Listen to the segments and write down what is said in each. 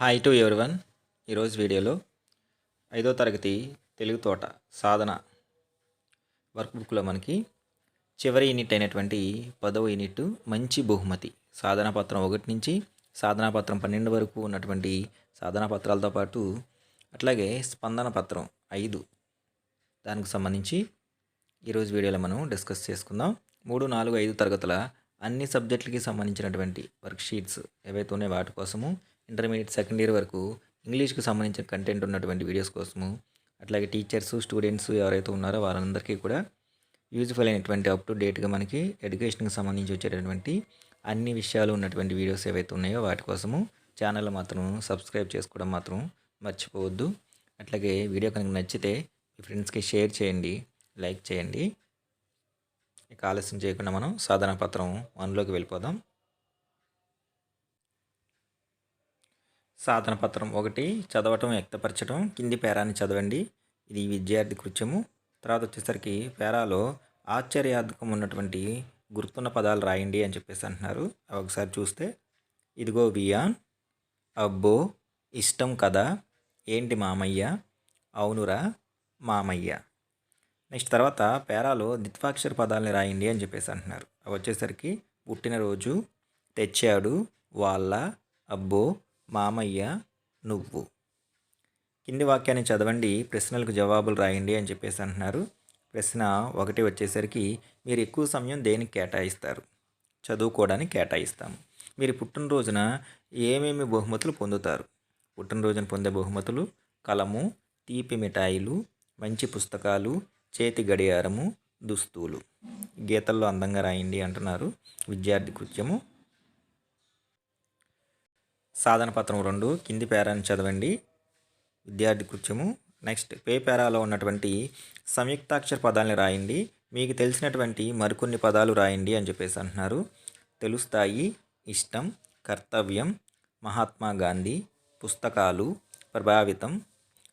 Hi to everyone ఈరోజు వీడియోలో ఐదో తరగతి తెలుగు తోట సాధన వర్క్ బుక్లో మనకి చివరి యూనిట్ అయినటువంటి పదవ యూనిట్ మంచి బహుమతి. సాధన పత్రం ఒకటి నుంచి సాధనా పత్రం పన్నెండు వరకు ఉన్నటువంటి సాధనా పత్రాలతో పాటు అట్లాగే స్పందన పత్రం ఐదు. దానికి సంబంధించి ఈరోజు వీడియోలో మనం డిస్కస్ చేసుకుందాం. మూడు నాలుగు ఐదు తరగతుల అన్ని సబ్జెక్టులకి సంబంధించినటువంటి వర్క్ షీట్స్ ఏవైతే ఉన్నాయో వాటి కోసము ఇంటర్మీడియట్ సెకండ్ ఇయర్ వరకు ఇంగ్లీష్కి సంబంధించిన కంటెంట్ ఉన్నటువంటి వీడియోస్ కోసము అట్లాగే టీచర్స్ స్టూడెంట్స్ ఎవరైతే ఉన్నారో వారందరికీ కూడా యూజ్ఫుల్ అయినటువంటి అప్ టు డేట్గా మనకి ఎడ్యుకేషన్కి సంబంధించి వచ్చేటటువంటి అన్ని విషయాలు ఉన్నటువంటి వీడియోస్ ఏవైతే ఉన్నాయో వాటి కోసము ఛానల్ మాత్రం సబ్స్క్రైబ్ చేసుకోవడం మాత్రం మర్చిపోవద్దు. అట్లాగే వీడియో కనుక నచ్చితే మీ ఫ్రెండ్స్కి షేర్ చేయండి లైక్ చేయండి. ఇక ఆలస్యం చేయకుండా మనం సాధన పత్రం వన్లోకి వెళ్ళిపోదాం. సాధన పత్రం ఒకటి చదవటం వ్యక్తపరచడం కింది పేరాన్ని చదవండి. ఇది విద్యార్థి కృత్యము. తర్వాత వచ్చేసరికి పేరాలో ఆశ్చర్యార్థకం ఉన్నటువంటి గుర్తున్న పదాలు రాయండి అని చెప్పేసి అంటున్నారు. అవి ఒకసారి చూస్తే ఇదిగో వియాన్ అబ్బో ఇష్టం కదా ఏంటి మామయ్య? అవునురా మామయ్య. నెక్స్ట్ తర్వాత పేరాలో ద్విత్వాక్షర పదాలని రాయండి అని చెప్పేసి అంటున్నారు. అవి వచ్చేసరికి పుట్టినరోజు తెచ్చాడు వాళ్ళ అబ్బో మామయ్య నువ్వు. కింది వాక్యాన్ని చదవండి ప్రశ్నలకు జవాబులు రాయండి అని చెప్పేసి అంటున్నారు. ప్రశ్న ఒకటి వచ్చేసరికి మీరు ఎక్కువ సమయం దేనికి కేటాయిస్తారు? చదువుకోవడానికి కేటాయిస్తాము మీరు పుట్టినరోజున ఏమేమి బహుమతులు పొందుతారు? పుట్టినరోజున పొందే బహుమతులు కలము తీపి మిఠాయిలు మంచి పుస్తకాలు చేతి గడియారము దుస్తులు. గీతల్లో అందంగా రాయండి అంటున్నారు. విద్యార్థి కృత్యము సాధన పత్రం రెండు కింది పేరాన్ని చదవండి. విద్యార్థి కృత్యము. నెక్స్ట్ పే పేరాలో ఉన్నటువంటి సంయుక్తాక్షర పదాలని రాయండి. మీకు తెలిసినటువంటి మరికొన్ని పదాలు రాయండి అని చెప్పేసి అంటున్నారు. తెలుస్తాయి. ఇష్టం కర్తవ్యం మహాత్మా గాంధీ పుస్తకాలు ప్రభావితం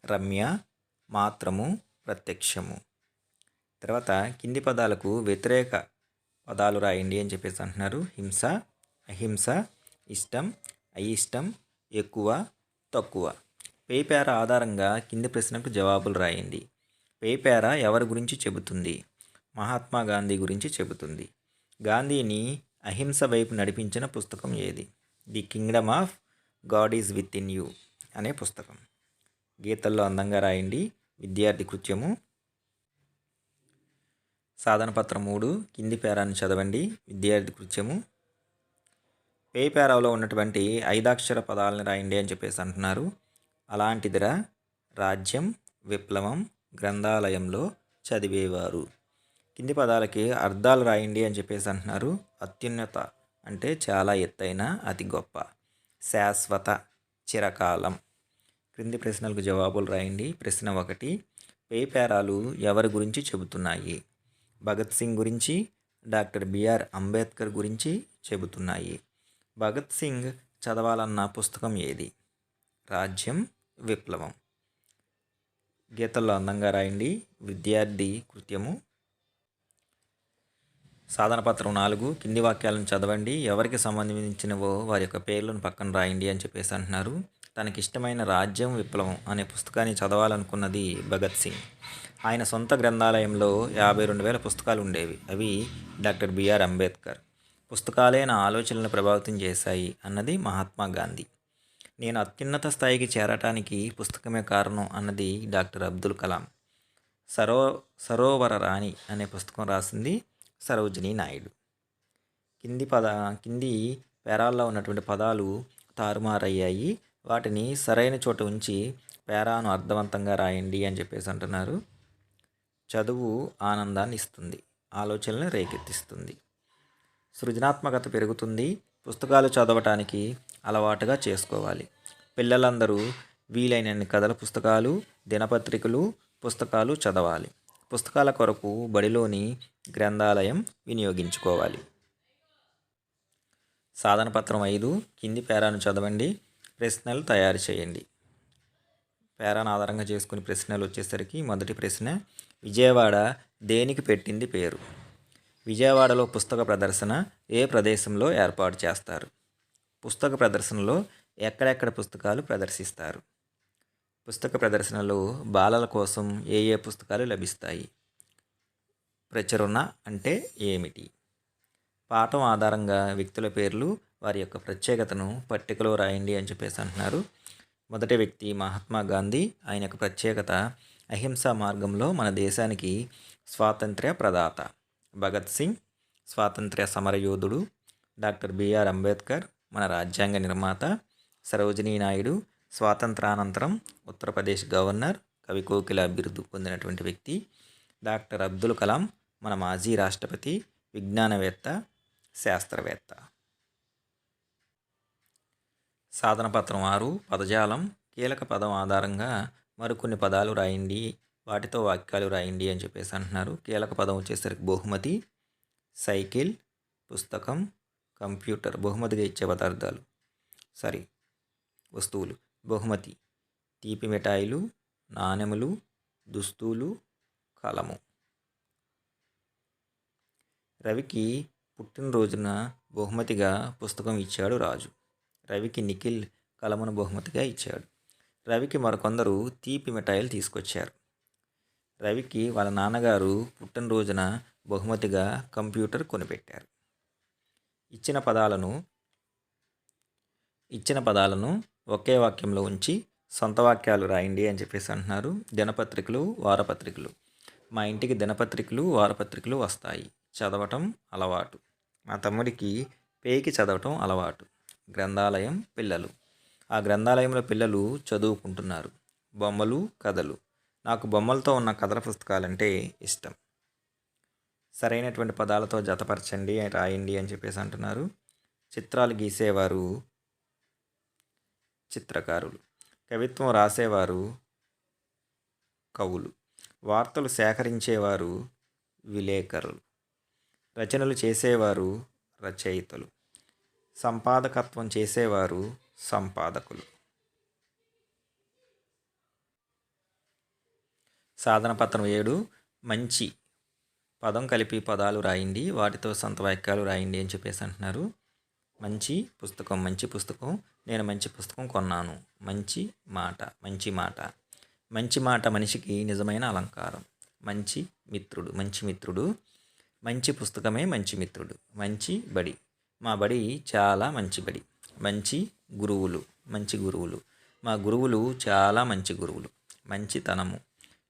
రమ్య మాత్రము ప్రత్యక్షము. తర్వాత కింది పదాలకు వ్యతిరేక పదాలు రాయండి అని చెప్పేసి అంటున్నారు. హింస అహింస ఇష్టం అయిష్టం ఎక్కువ తక్కువ. పేపేర ఆధారంగా కింది ప్రశ్నకు జవాబులు రాయండి. పేపేర ఎవరి గురించి చెబుతుంది? మహాత్మా గాంధీ గురించి చెబుతుంది. గాంధీని అహింస వైపు నడిపించిన పుస్తకం ఏది? The kingdom of God is within you అనే పుస్తకం. గీతల్లో అందంగా రాయండి. విద్యార్థి కృత్యము. సాధన పత్రం మూడు. కింది పేరాన్ని చదవండి. విద్యార్థి కృత్యము. పే పేరాలో ఉన్నటువంటి ఐదాక్షర పదాలను రాయండి అని చెప్పేసి అంటున్నారు. అలాంటిదిరా రాజ్యం విప్లవం గ్రంథాలయంలో చదివేవారు. కింది పదాలకి అర్థాలు రాయండి అని చెప్పేసి అంటున్నారు. అత్యున్నత అంటే చాలా ఎత్తైన అతి గొప్ప. శాశ్వత చిరకాలం. క్రింది ప్రశ్నలకు జవాబులు రాయండి. ప్రశ్న ఒకటి పే పేరాలు ఎవరి గురించి చెబుతున్నాయి? భగత్ సింగ్ గురించి డాక్టర్ బిఆర్ అంబేద్కర్ గురించి చెబుతున్నాయి. భగత్ సింగ్ చదవాలన్న పుస్తకం ఏది? రాజ్యం విప్లవం. గీతల్లో అందంగా రాయండి. విద్యార్థి కృత్యము. సాధన పత్రం నాలుగు. కింది వాక్యాలను చదవండి. ఎవరికి సంబంధించినవో వారి యొక్క పేర్లను పక్కన రాయండి అని చెప్పేసి అంటున్నారు. తనకి ఇష్టమైన రాజ్యం విప్లవం అనే పుస్తకాన్ని చదవాలనుకున్నది భగత్ సింగ్. ఆయన సొంత గ్రంథాలయంలో యాభై రెండు వేల పుస్తకాలు ఉండేవి. అవి డాక్టర్ బిఆర్ అంబేద్కర్. పుస్తకాలే నా ఆలోచనలను ప్రభావితం చేశాయి అన్నది మహాత్మా గాంధీ. నేను అత్యున్నత స్థాయికి చేరటానికి పుస్తకమే కారణం అన్నది డాక్టర్ అబ్దుల్ కలాం. సరో సరోవర రాణి అనే పుస్తకం రాసింది సరోజిని నాయుడు. కింది పద కింది పేరాల్లో ఉన్నటువంటి పదాలు తారుమారయ్యాయి. వాటిని సరైన చోట ఉంచి పేరాను అర్థవంతంగా రాయండి అని చెప్పేసి అంటున్నారు. చదువు ఆనందాన్ని ఇస్తుంది ఆలోచనలను రేకెత్తిస్తుంది. సృజనాత్మకత పెరుగుతుంది. పుస్తకాలు చదవటానికి అలవాటుగా చేసుకోవాలి. పిల్లలందరూ వీలైనన్ని కథల పుస్తకాలు దినపత్రికలు పుస్తకాలు చదవాలి. పుస్తకాల కొరకు బడిలోని గ్రంథాలయం వినియోగించుకోవాలి. సాధన పత్రం ఐదు కింది పేరాను చదవండి ప్రశ్నలు తయారు చేయండి. పేరాను ఆధారంగా చేసుకుని ప్రశ్నలు వచ్చేసరికి మొదటి ప్రశ్న విజయవాడ దేనికి పెట్టింది పేరు? విజయవాడలో పుస్తక ప్రదర్శన ఏ ప్రదేశంలో ఏర్పాటు చేస్తారు? పుస్తక ప్రదర్శనలో ఎక్కడెక్కడ పుస్తకాలు ప్రదర్శిస్తారు? పుస్తక ప్రదర్శనలో బాలల కోసం ఏ ఏ పుస్తకాలు లభిస్తాయి? ప్రచురణ అంటే ఏమిటి? పాఠం ఆధారంగా వ్యక్తుల పేర్లు వారి యొక్క ప్రత్యేకతను పట్టికలో రాయండి అని చెప్పేసి అంటున్నారు. మొదటి వ్యక్తి మహాత్మా గాంధీ. ఆయన యొక్క ప్రత్యేకత అహింసా మార్గంలో మన దేశానికి స్వాతంత్ర్య ప్రదాత. భగత్ సింగ్ స్వాతంత్ర్య సమరయోధుడు డాక్టర్ బిఆర్ అంబేద్కర్ మన రాజ్యాంగ నిర్మాత సరోజినీ నాయుడు స్వాతంత్రానంతరం ఉత్తరప్రదేశ్ గవర్నర్ కవి కోకిల బిరుదు పొందినటువంటి వ్యక్తి డాక్టర్ అబ్దుల్ కలాం మన మాజీ రాష్ట్రపతి విజ్ఞానవేత్త శాస్త్రవేత్త. సాధన పత్రం ఆరు పదజాలం కీలక పదం ఆధారంగా మరికొన్ని పదాలు రాయండి. వాటితో వాక్యాలు రాయండి అని చెప్పేసి అంటున్నారు. కీలక పదం వచ్చేసరికి బహుమతి సైకిల్ పుస్తకం కంప్యూటర్ బహుమతిగా ఇచ్చే పదార్థాలు. సారీ వస్తువులు. బహుమతి తీపి మిఠాయిలు నాణెములు దుస్తులు కలము. రవికి పుట్టినరోజున బహుమతిగా పుస్తకం ఇచ్చాడు రాజు. రవికి నిఖిల్ కలమును బహుమతిగా ఇచ్చాడు. రవికి మరికొందరు తీపి మిఠాయిలు తీసుకొచ్చారు. రవికి వాళ్ళ నాన్నగారు పుట్టినరోజున బహుమతిగా కంప్యూటర్ కొనిపెట్టారు. ఇచ్చిన పదాలను ఇచ్చిన పదాలను ఒకే వాక్యంలో ఉంచి సొంత వాక్యాలు రాయండి అని చెప్పేసి అంటున్నారు. దినపత్రికలు వారపత్రికలు. మా ఇంటికి దినపత్రికలు వారపత్రికలు వస్తాయి. చదవటం అలవాటు. మా తమ్ముడికి పేకి చదవటం అలవాటు. గ్రంథాలయం పిల్లలు. ఆ గ్రంథాలయంలో పిల్లలు చదువుకుంటున్నారు. బొమ్మలు కథలు. నాకు బొమ్మలతో ఉన్న కథల పుస్తకాలంటే ఇష్టం. సరైనటువంటి పదాలతో జతపరచండి రాయండి అని చెప్పేసి అంటున్నారు. చిత్రాలు గీసేవారు చిత్రకారులు. కవిత్వం రాసేవారు కవులు. వార్తలు సేకరించేవారు విలేకరులు. రచనలు చేసేవారు రచయితలు. సంపాదకత్వం చేసేవారు సంపాదకులు. సాధన పత్రం ఏడు మంచి పదం కలిపి పదాలు రాయండి వాటితో సొంత వాక్యాలు రాయండి అని చెప్పేసి అంటున్నారు. మంచి పుస్తకం మంచి పుస్తకం నేను మంచి పుస్తకం కొన్నాను. మంచి మాట మంచి మాట. మంచి మాట మనిషికి నిజమైన అలంకారం. మంచి మిత్రుడు మంచి మిత్రుడు. మంచి పుస్తకమే మంచి మిత్రుడు. మంచి బడి. మా బడి చాలా మంచి బడి. మంచి గురువులు మంచి గురువులు. మా గురువులు చాలా మంచి గురువులు. మంచితనము.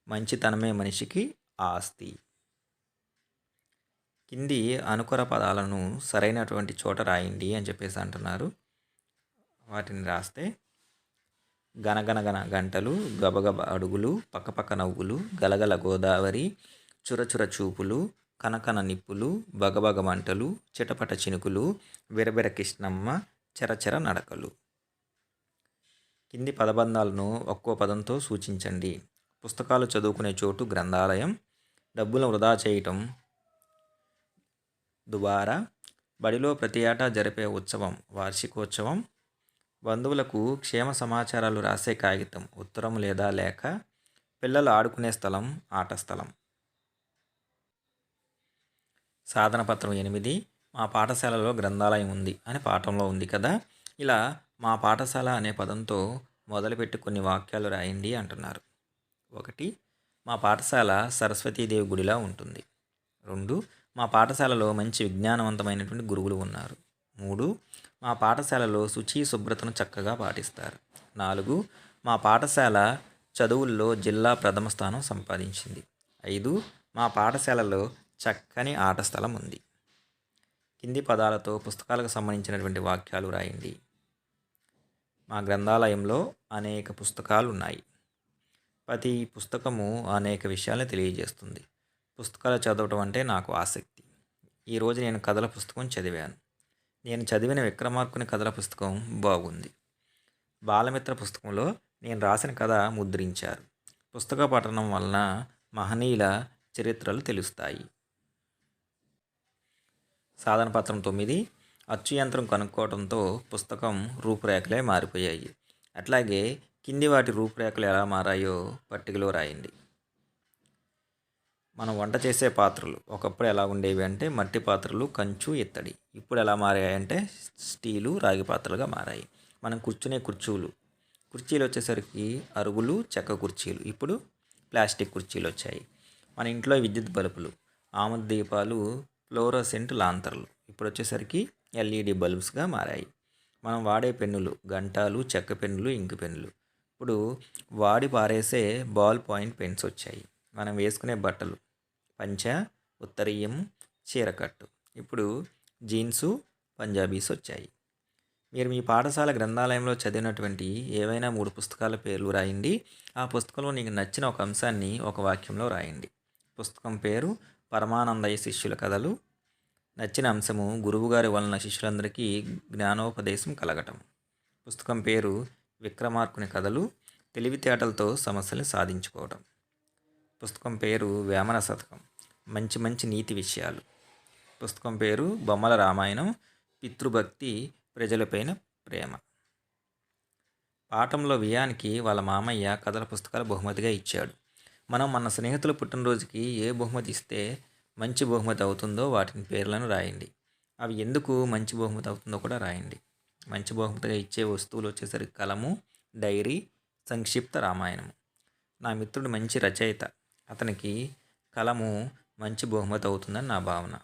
మంచితనమే మనిషికి ఆస్తి. కింది అనుకర పదాలను సరైనటువంటి చోట రాయండి అని చెప్పేసి అంటున్నారు. వాటిని రాస్తే గనగనగన గంటలు గబగబ అడుగులు పక్కపక్క నవ్వులు గలగల గోదావరి చురచుర చూపులు కనకన నిప్పులు బగబగ మంటలు చిటపట చినుకులు విరబిర కృష్ణమ్మ చరచర నడకలు. కింది పదబంధాలను ఒక్కో పదంతో సూచించండి. పుస్తకాలు చదువుకునే చోటు గ్రంథాలయం. డబ్బులను వృధా చేయటం దుబారా బడిలో ప్రతి ఏటా జరిపే ఉత్సవం వార్షికోత్సవం. బంధువులకు క్షేమ సమాచారాలు రాసే కాగితం ఉత్తరం లేదా లేఖ. పిల్లలు ఆడుకునే స్థలం ఆట స్థలం. సాధన పత్రం ఎనిమిది. మా పాఠశాలలో గ్రంథాలయం ఉంది అని పాఠంలో ఉంది కదా? ఇలా మా పాఠశాల అనే పదంతో మొదలుపెట్టి కొన్ని వాక్యాలు రాయండి అంటున్నారు. ఒకటి మా పాఠశాల సరస్వతీదేవి గుడిలా ఉంటుంది. రెండు మా పాఠశాలలో మంచి విజ్ఞానవంతమైనటువంటి గురువులు ఉన్నారు. మూడు మా పాఠశాలలో శుచి శుభ్రతను చక్కగా పాటిస్తారు. నాలుగు మా పాఠశాల చదువుల్లో జిల్లా ప్రథమ స్థానం సంపాదించింది. ఐదు మా పాఠశాలలో చక్కని ఆట స్థలం ఉంది. కింది పదాలతో పుస్తకాలకు సంబంధించినటువంటి వాక్యాలు రాయండి. మా గ్రంథాలయంలో అనేక పుస్తకాలు ఉన్నాయి ప్రతి పుస్తకము అనేక విషయాలను తెలియజేస్తుంది. పుస్తకాలు చదవటం అంటే నాకు ఆసక్తి. ఈరోజు నేను కథల పుస్తకం చదివాను. నేను చదివిన విక్రమార్కుని కథల పుస్తకం బాగుంది. బాలమిత్ర పుస్తకంలో నేను రాసిన కథ ముద్రించారు. పుస్తక పఠనం వలన మహనీయుల చరిత్రలు తెలుస్తాయి. సాధన పత్రం తొమ్మిది. అచ్చు యంత్రం కనుక్కోవడంతో పుస్తకం రూపురేఖలే మారిపోయాయి. అట్లాగే కింది వాటి రూపురేఖలు ఎలా మారాయో పట్టికలో రాయండి. మనం వంట చేసే పాత్రలు ఒకప్పుడు ఎలా ఉండేవి అంటే మట్టి పాత్రలు కంచు ఇత్తడి. ఇప్పుడు ఎలా మారాయంటే స్టీలు రాగి పాత్రలుగా మారాయి. మనం కూర్చునే కుర్చీలు. కుర్చీలు వచ్చేసరికి అరుగులు చెక్క కుర్చీలు. ఇప్పుడు ప్లాస్టిక్ కుర్చీలు వచ్చాయి. మన ఇంట్లో విద్యుత్ బల్బులు ఆమద దీపాలు ఫ్లోరోసెంట్ లాంతర్లు. ఇప్పుడు వచ్చేసరికి ఎల్ఈడి బల్బ్స్గా మారాయి. మనం వాడే పెన్నులు గంటాలు చెక్క పెన్నులు ఇంకు పెన్నులు. ఇప్పుడు వాడి పారేసే బాల్ పాయింట్ పెన్స్ వచ్చాయి. మనం వేసుకునే బట్టలు. పంచ ఉత్తరీయం చీరకట్టు ఇప్పుడు జీన్సు పంజాబీస్ వచ్చాయి. మీరు మీ పాఠశాల గ్రంథాలయంలో చదివినటువంటి ఏవైనా మూడు పుస్తకాల పేర్లు రాయండి. ఆ పుస్తకంలో నీకు నచ్చిన ఒక అంశాన్ని ఒక వాక్యంలో రాయండి. పుస్తకం పేరు పరమానందయ్య శిష్యుల కథలు. నచ్చిన అంశము గురువుగారి వలన శిష్యులందరికీ జ్ఞానోపదేశం కలగటం. పుస్తకం పేరు విక్రమార్కుని కథలు తెలివితేటలతో సమస్యలు సాధించుకోవటం. పుస్తకం పేరు వేమన శతకం. మంచి మంచి నీతి విషయాలు. పుస్తకం పేరు బొమ్మల రామాయణం. పితృభక్తి ప్రజలపైన ప్రేమ. పాఠంలో వియానికి వాళ్ళ మామయ్య కథల పుస్తకాలు బహుమతిగా ఇచ్చాడు. మనం మన స్నేహితుల పుట్టినరోజుకి ఏ బహుమతి ఇస్తే మంచి బహుమతి అవుతుందో వాటిని పేర్లను రాయండి. అవి ఎందుకు మంచి బహుమతి అవుతుందో కూడా రాయండి. మంచి బహుమతిగా ఇచ్చే వస్తువులు వచ్చేసరికి కలము డైరీ సంక్షిప్త రామాయణము. నా మిత్రుడు మంచి రచయిత. అతనికి కలము మంచి బహుమతి అవుతుందని నా భావన.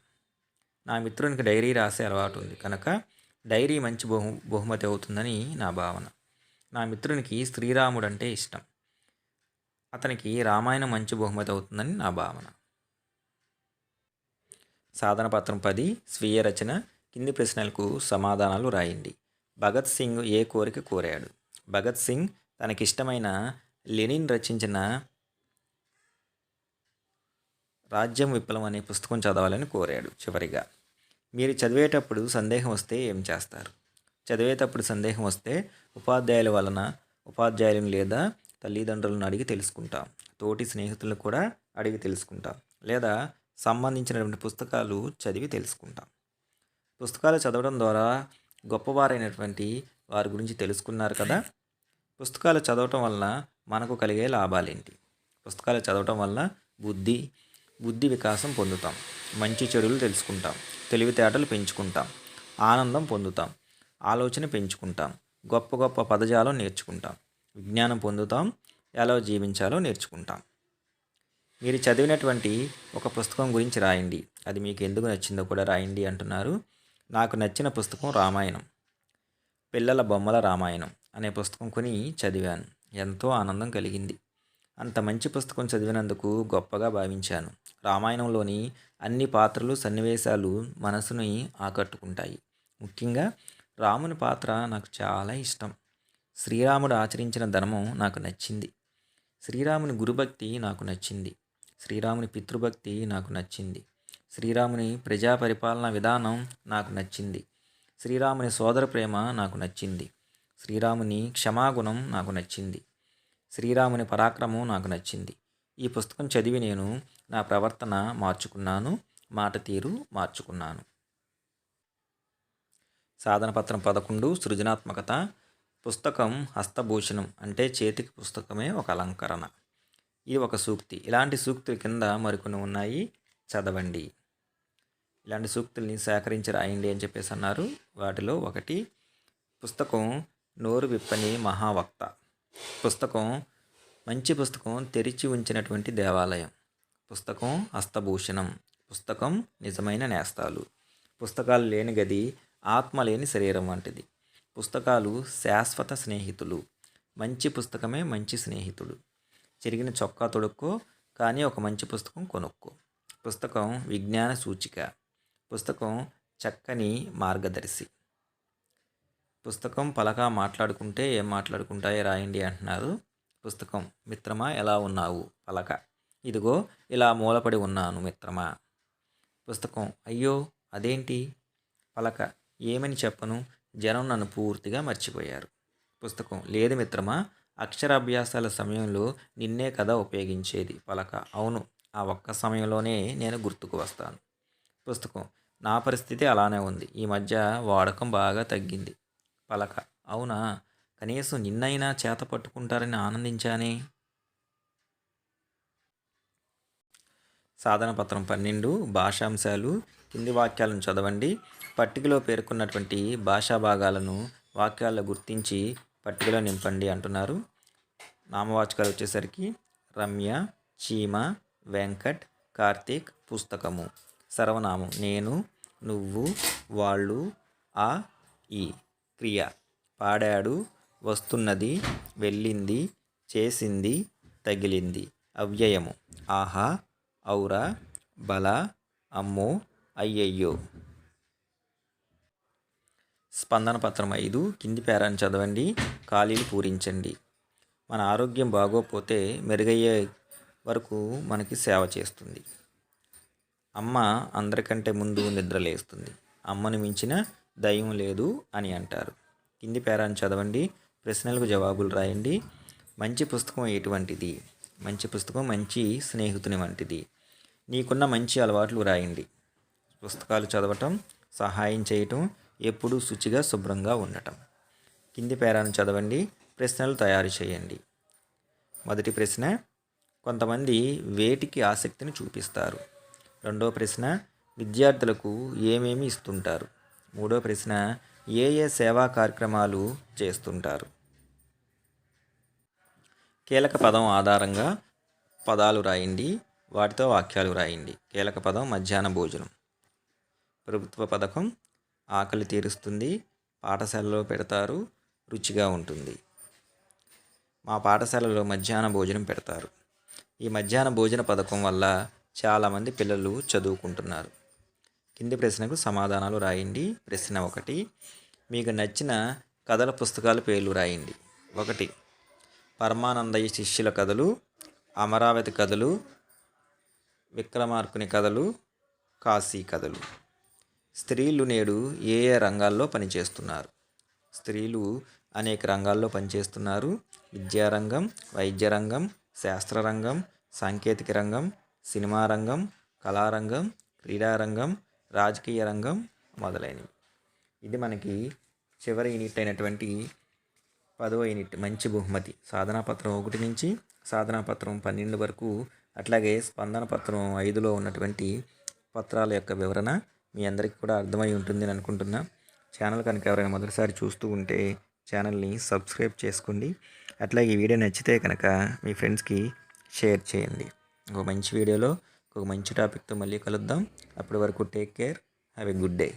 నా మిత్రునికి డైరీ రాసే అలవాటు ఉంది. కనుక డైరీ మంచి బహు బహుమతి అవుతుందని నా భావన. నా మిత్రునికి శ్రీరాముడు అంటే ఇష్టం. అతనికి రామాయణం మంచి బహుమతి అవుతుందని నా భావన. సాధన పత్రం పది స్వీయ రచన కింది ప్రశ్నలకు సమాధానాలు రాయండి. భగత్ సింగ్ ఏ కోరిక కోరాడు? భగత్ సింగ్ తనకిష్టమైన లెనిన్ రచించిన రాజ్యం విప్లవం అనే పుస్తకం చదవాలని కోరాడు చివరిగా. మీరు చదివేటప్పుడు సందేహం వస్తే ఏం చేస్తారు? చదివేటప్పుడు సందేహం వస్తే ఉపాధ్యాయుల వలన ఉపాధ్యాయులను లేదా తల్లిదండ్రులను అడిగి తెలుసుకుంటాం. తోటి స్నేహితులను కూడా అడిగి తెలుసుకుంటాం. లేదా సంబంధించినటువంటి పుస్తకాలు చదివి తెలుసుకుంటాం. పుస్తకాలు చదవడం ద్వారా గొప్పవారైనటువంటి వారి గురించి తెలుసుకున్నారు కదా. పుస్తకాలు చదవటం వల్ల మనకు కలిగే లాభాలేంటి? పుస్తకాలు చదవటం వల్ల బుద్ధి బుద్ధి వికాసం పొందుతాం. మంచి చెడులు తెలుసుకుంటాం. తెలివితేటలు పెంచుకుంటాం. ఆనందం పొందుతాం. ఆలోచన పెంచుకుంటాం. గొప్ప గొప్ప పదజాలం నేర్చుకుంటాం. విజ్ఞానం పొందుతాం. ఎలా జీవించాలో నేర్చుకుంటాం. మీరు చదివినటువంటి ఒక పుస్తకం గురించి రాయండి. అది మీకు ఎందుకు నచ్చిందో కూడా రాయండి అంటున్నారు. నాకు నచ్చిన పుస్తకం రామాయణం. పిల్లల బొమ్మల రామాయణం అనే పుస్తకం కొని చదివాను. ఎంతో ఆనందం కలిగింది. అంత మంచి పుస్తకం చదివినందుకు గొప్పగా భావించాను. రామాయణంలోని అన్ని పాత్రలు సన్నివేశాలు మనసుని ఆకట్టుకుంటాయి. ముఖ్యంగా రాముని పాత్ర నాకు చాలా ఇష్టం. శ్రీరాముడు ఆచరించిన ధర్మం నాకు నచ్చింది. శ్రీరాముని గురుభక్తి నాకు నచ్చింది. శ్రీరాముని పితృభక్తి నాకు నచ్చింది. శ్రీరాముని ప్రజా పరిపాలన విధానం నాకు నచ్చింది. శ్రీరాముని సోదర ప్రేమ నాకు నచ్చింది. శ్రీరాముని క్షమాగుణం నాకు నచ్చింది. శ్రీరాముని పరాక్రమం నాకు నచ్చింది. ఈ పుస్తకం చదివి నేను నా ప్రవర్తన మార్చుకున్నాను మాట తీరు మార్చుకున్నాను. సాధన పత్రం పదకొండు సృజనాత్మకత పుస్తకం హస్తభూషణం అంటే చేతికి పుస్తకమే ఒక అలంకరణ. ఇది ఒక సూక్తి. ఇలాంటి సూక్తుల కింద మరికొన్ని ఉన్నాయి. చదవండి. ఇలాంటి సూక్తుల్ని సేకరించి రాయండి అని చెప్పేసి అన్నారు. వాటిలో ఒకటి పుస్తకం నోరు విప్పని మహావక్త. పుస్తకం మంచి పుస్తకం తెరిచి ఉంచినటువంటి దేవాలయం. పుస్తకం హస్తభూషణం. పుస్తకం నిజమైన నేస్తాలు. పుస్తకాలు లేని గది ఆత్మ లేని శరీరం వంటిది. పుస్తకాలు శాశ్వత స్నేహితులు. మంచి పుస్తకమే మంచి స్నేహితుడు. చెరిగిన చొక్కా తొడుక్కో కానీ ఒక మంచి పుస్తకం కొనుక్కో. పుస్తకం విజ్ఞాన సూచిక. పుస్తకం చక్కని మార్గదర్శి. పుస్తకం పలక మాట్లాడుకుంటే ఏం మాట్లాడుకుంటాయో రాయండి అంటున్నారు. పుస్తకం మిత్రమా ఎలా ఉన్నావు? పలక. ఇదిగో ఇలా మూలపడి ఉన్నాను మిత్రమా. పుస్తకం అయ్యో అదేంటి? పలక. ఏమని చెప్పను? జనం నన్ను పూర్తిగా మర్చిపోయారు. పుస్తకం లేదు మిత్రమా అక్షరాభ్యాసాల సమయంలో నిన్నే కథ ఉపయోగించేది పలక. అవును ఆ ఒక్క సమయంలోనే నేను గుర్తుకు వస్తాను. పుస్తకం నా పరిస్థితి అలానే ఉంది. ఈ మధ్య వాడకం బాగా తగ్గింది. పలక. అవునా? కనీసం నిన్నైనా చేత పట్టుకుంటారని ఆనందించానే? సాధన పత్రం పన్నెండు భాషాంశాలు కింది వాక్యాలను చదవండి. పట్టికలో పేర్కొన్నటువంటి భాషా భాగాలను వాక్యాల్లో గుర్తించి పట్టికలో నింపండి అంటున్నారు. నామవాచకాలు వచ్చేసరికి రమ్య చీమ వెంకట్ కార్తీక్ పుస్తకము. సర్వనామం. నేను నువ్వు వాళ్ళు ఆ ఈ క్రియ పాడాడు వస్తున్నది వెళ్ళింది చేసింది తగిలింది. అవ్యయము. ఆహా ఔరా బల అమ్మో అయ్యయ్యో. స్పందన పత్రం ఐదు కింది పేరాన్ని చదవండి ఖాళీలు పూరించండి. మన ఆరోగ్యం బాగోపోతే మెరుగయ్యే వరకు మనకి సేవ చేస్తుంది. అమ్మ అందరికంటే ముందు నిద్రలేస్తుంది అమ్మను మించిన దయ్యం లేదు అని అంటారు. కింది పేరాన్ని చదవండి. ప్రశ్నలకు జవాబులు రాయండి. మంచి పుస్తకం ఎటువంటిది మంచి పుస్తకం మంచి స్నేహితుని వంటిది. నీకున్న మంచి అలవాట్లు రాయండి. పుస్తకాలు చదవటం సహాయం చేయటం ఎప్పుడూ శుచిగా శుభ్రంగా ఉండటం. కింది పేరాను చదవండి. ప్రశ్నలు తయారు చేయండి. మొదటి ప్రశ్న కొంతమంది వేటికి ఆసక్తిని చూపిస్తారు? రెండో ప్రశ్న విద్యార్థులకు ఏమేమి ఇస్తుంటారు? మూడో ప్రశ్న ఏ ఏ సేవా కార్యక్రమాలు చేస్తుంటారు? కీలక పదం ఆధారంగా పదాలు రాయండి వాటితో వాక్యాలు రాయండి. కీలక పదం మధ్యాహ్న భోజనం. ప్రభుత్వ పథకం ఆకలి తీరుస్తుంది పాఠశాలలో పెడతారు రుచిగా ఉంటుంది. మా పాఠశాలలో మధ్యాహ్న భోజనం పెడతారు. ఈ మధ్యాహ్న భోజన పథకం వల్ల చాలామంది పిల్లలు చదువుకుంటున్నారు. కింది ప్రశ్నకు సమాధానాలు రాయండి. ప్రశ్న ఒకటి మీకు నచ్చిన కథల పుస్తకాల పేర్లు రాయండి. ఒకటి పరమానందయ్య శిష్యుల కథలు అమరావతి కథలు విక్రమార్కుని కథలు కాశీ కథలు. స్త్రీలు నేడు ఏ ఏ రంగాల్లో పనిచేస్తున్నారు? స్త్రీలు అనేక రంగాల్లో పనిచేస్తున్నారు. విద్యారంగం వైద్య రంగం శాస్త్ర రంగం సాంకేతిక రంగం సినిమా రంగం కళారంగం క్రీడారంగం రాజకీయ రంగం మొదలైనవి. ఇది మనకి చివరి యూనిట్ అయినటువంటి పదవ యూనిట్ మంచి బహుమతి. సాధనాపత్రం ఒకటి నుంచి సాధనా పత్రం పన్నెండు వరకు అట్లాగే స్పందన పత్రం ఐదులో ఉన్నటువంటి పత్రాల యొక్క వివరణ మీ అందరికీ కూడా అర్థమై ఉంటుందని అనుకుంటున్నా. ఛానల్ కనుక ఎవరైనా మొదటిసారి చూస్తూ ఉంటే ఛానల్ని సబ్స్క్రైబ్ చేసుకోండి. అట్లాగే ఈ వీడియో నచ్చితే కనుక మీ ఫ్రెండ్స్కి షేర్ చేయండి. ఒక మంచి వీడియోలో ఒక మంచి టాపిక్తో మళ్ళీ కలుద్దాం. అప్పటి వరకు take care have a good day